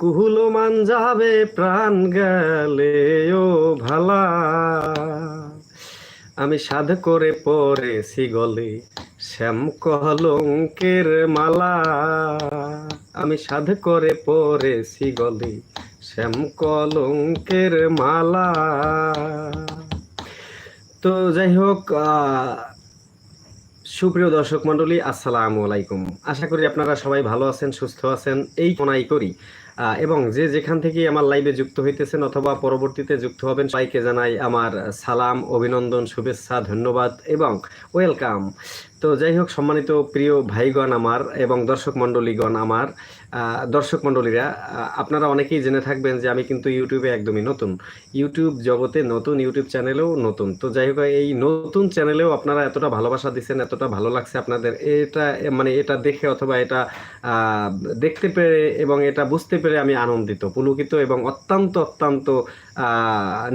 কুহুলো মান যাবে প্রাণ গেলে, ও ভালা। আমি সাধ করে পরেছি গলে, শ্যাম কলঙ্কের মালা। আমি সাধ করে পরেছি গলে, শ্যাম কলঙ্কের মালা। তো যাই হোক সুপ্রিয় দর্শক মন্ডলী আসসালামু আলাইকুম। আশা করি আপনারা সবাই ভালো আছেন, সুস্থ আছেন, এই কোনাই করি। এবং যে যেখান থেকে আমার লাইভে যুক্ত হইতেছেন অথবা পরবর্তীতে যুক্ত হবেন, সবাইকে জানাই আমার সালাম, অভিনন্দন, শুভেচ্ছা, ধন্যবাদ এবং ওয়েলকাম তো যাই হোক সম্মানিত প্রিয় ভাইগণ আমার এবং দর্শক মণ্ডলীগণ আমার দর্শক মণ্ডলীরা আপনারা অনেকেই জেনে থাকবেন যে আমি কিন্তু ইউটিউবে একদমই নতুন। ইউটিউব জগতে নতুন, ইউটিউব চ্যানেলেও নতুন। তো যাই হোক এই নতুন চ্যানেলেও আপনারা এতটা ভালোবাসা দিচ্ছেন এতটা ভালো লাগছে আপনাদের, এটা মানে এটা দেখে অথবা এটা দেখতে পেরে এবং এটা বুঝতে পেরে আমি আনন্দিত, পুলকিত এবং অত্যন্ত অত্যন্ত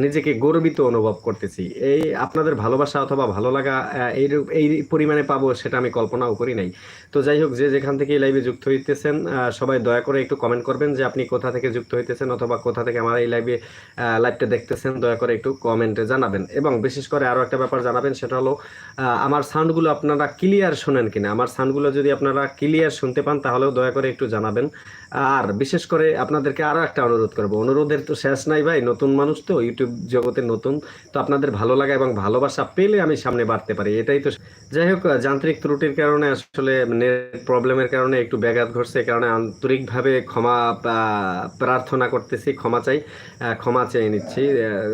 নিজেকে গর্বিত অনুভব করতেছি। এই আপনাদের ভালোবাসা অথবা ভালো লাগা এই এই পরিমাণে পাবো সেটা আমি কল্পনাও করি নাই। তো যাই হোক, যে যেখান থেকে এই লাইভে যুক্ত হইতেছেন সবাই দয়া করে একটু কমেন্ট করবেন যে আপনি কোথা থেকে যুক্ত হইতেছেন অথবা কোথা থেকে আমার এই লাইভে লাইভটা দেখতেছেন, দয়া করে একটু কমেন্টে জানাবেন। এবং বিশেষ করে আরও একটা ব্যাপার জানাবেন, সেটা হলো আমার সাউন্ডগুলো আপনারা ক্লিয়ার শোনেন কিনা? আমার সাউন্ডগুলো যদি আপনারা ক্লিয়ার শুনতে পান, তাহলেও দয়া করে একটু জানাবেন। আর বিশেষ করে আপনাদেরকে আরও একটা অনুরোধ করব। অনুরোধের তো শেষ নাই ভাই, নতুন মানুষ তো ইউটিউব জগতে নতুন। তো আপনাদের ভালো লাগা এবং ভালোবাসা পেলে আমি সামনে বাড়তে পারি, এটাই তো। যাই হোক যান্ত্রিক ত্রুটির কারণে আসলে নেট প্রবলেমের কারণে একটু ব্যাঘাত ঘটছে কারণে আন্তরিকভাবে ক্ষমা প্রার্থনা করতেছি, ক্ষমা চাই ক্ষমা চেয়ে নিচ্ছি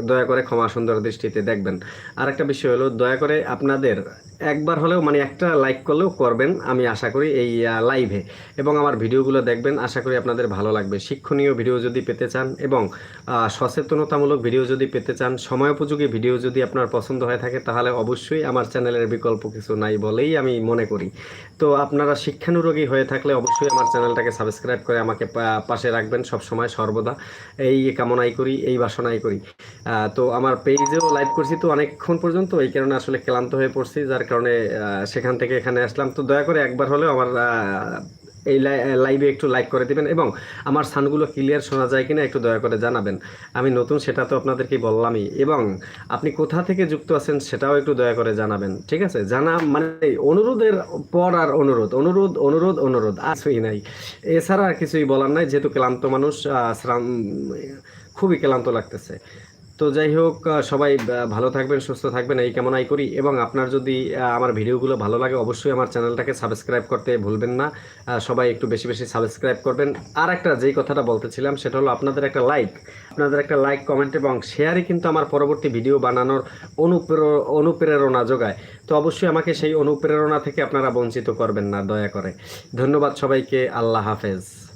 দয়া করে ক্ষমা সুন্দর দৃষ্টিতে দেখবেন। আর একটা বিষয় হলো, দয়া করে আপনাদের একবার হলেও মানে একটা লাইক করলেও করবেন, আমি আশা করি এই লাইভে এবং আমার ভিডিওগুলো দেখবেন, আশা করি আপনাদের ভালো লাগবে। শিক্ষণীয় ভিডিও যদি পেতে চান এবং সচেতনতামূলক ভিডিও যদি পেতে চান, সময়োপযোগী ভিডিও যদি আপনার পছন্দ হয়ে থাকে, তাহলে অবশ্যই আমার চ্যানেলের বিকল্প কিছু নাই বলেই আমি মনে করি। তো আপনারা শিক্ষানুরোগী হয়ে থাকলে অবশ্যই আমার চ্যানেলটাকে সাবস্ক্রাইব করে আমাকে পাশে রাখবেন সব সময় সর্বদা। এই কামনাই করি, এই বাসনাই করি। তো আমার পেজেও লাইভ করছি তো অনেকক্ষণ পর্যন্ত, এই কারণে আসলে ক্লান্ত হয়ে পড়ছি, যার কারণে সেখান থেকে এখানে আসলাম। তো দয়া করে একবার হলেও আমার এই লাইভে একটু লাইক করে দিবেন এবং আমার সানগুলো ক্লিয়ার শোনা যায় কিনা একটু দয়া করে জানাবেন। আমি নতুন, সেটা তো আপনাদেরকে বললামই। এবং আপনি কোথা থেকে যুক্ত আছেন সেটাও একটু দয়া করে জানাবেন, ঠিক আছে? জানা মানে অনুরোধের পর আর অনুরোধ অনুরোধ অনুরোধ অনুরোধ আসই নাই। এছাড়া আর কিছুই বলার নাই, যেহেতু ক্লান্ত মানুষ খুবই ক্লান্ত লাগতেছে। তো যাই হোক সবাই ভালো থাকবেন, সুস্থ থাকবেন, এই কেমন আই করি। এবং আপনার যদি আমার ভিডিওগুলো ভালো লাগে, অবশ্যই আমার চ্যানেলটাকে সাবস্ক্রাইব করতে ভুলবেন না। সবাই একটু বেশি বেশি সাবস্ক্রাইব করবেন। আর একটা যেই কথাটা বলতেছিলাম, সেটা হলো আপনাদের একটা লাইক আপনাদের একটা লাইক কমেন্ট এবং শেয়ারই কিন্তু আমার পরবর্তী ভিডিও বানানোর অনুপ্রের- অনুপ্রেরণা যোগায়। তো অবশ্যই আমাকে সেই অনুপ্রেরণা থেকে আপনারা বঞ্চিত করবেন না, দয়া করে। ধন্যবাদ সবাইকে, আল্লাহ হাফেজ।